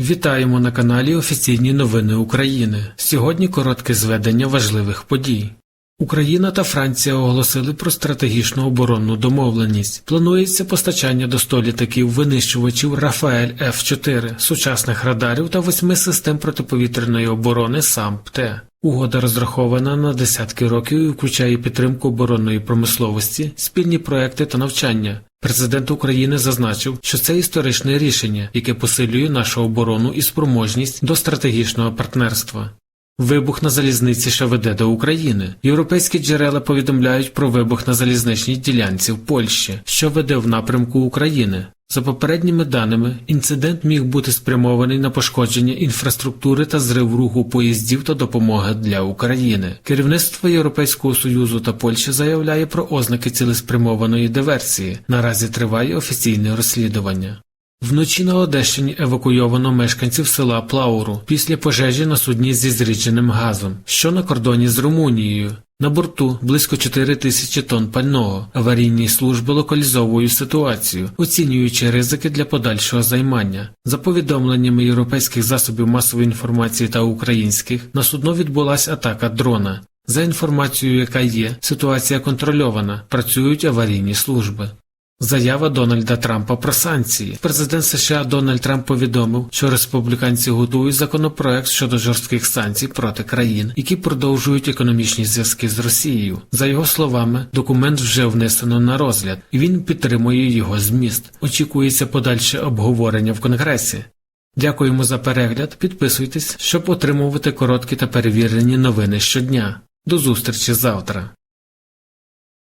Вітаємо на каналі Офіційні новини України. Сьогодні коротке зведення важливих подій. Україна та Франція оголосили про стратегічну оборонну домовленість. Планується постачання до 100 літаків винищувачів Рафаель Ф4, сучасних радарів та восьми систем протиповітряної оборони САМП-Т. Угода розрахована на десятки років і включає підтримку оборонної промисловості, спільні проекти та навчання. Президент України зазначив, що це історичне рішення, яке посилює нашу оборону і спроможність до стратегічного партнерства. Вибух на залізниці, що веде до України. Європейські джерела повідомляють про вибух на залізничній ділянці в Польщі, що веде в напрямку України. За попередніми даними, інцидент міг бути спрямований на пошкодження інфраструктури та зрив руху поїздів та допомоги для України. Керівництво Європейського союзу та Польщі заявляє про ознаки цілеспрямованої диверсії. Наразі триває офіційне розслідування. Вночі на Одещині евакуйовано мешканців села Плауру після пожежі на судні зі зрідженим газом, що на кордоні з Румунією. На борту близько 4 тисячі тонн пального. Аварійні служби локалізовують ситуацію, оцінюючи ризики для подальшого займання. За повідомленнями європейських засобів масової інформації та українських, на судно відбулася атака дрона. За інформацією, яка є, ситуація контрольована, працюють аварійні служби. Заява Дональда Трампа про санкції. Президент США Дональд Трамп повідомив, що республіканці готують законопроект щодо жорстких санкцій проти країн, які продовжують економічні зв'язки з Росією. За його словами, документ вже внесено на розгляд, і він підтримує його зміст. Очікується подальше обговорення в Конгресі. Дякуємо за перегляд. Підписуйтесь, щоб отримувати короткі та перевірені новини щодня. До зустрічі завтра.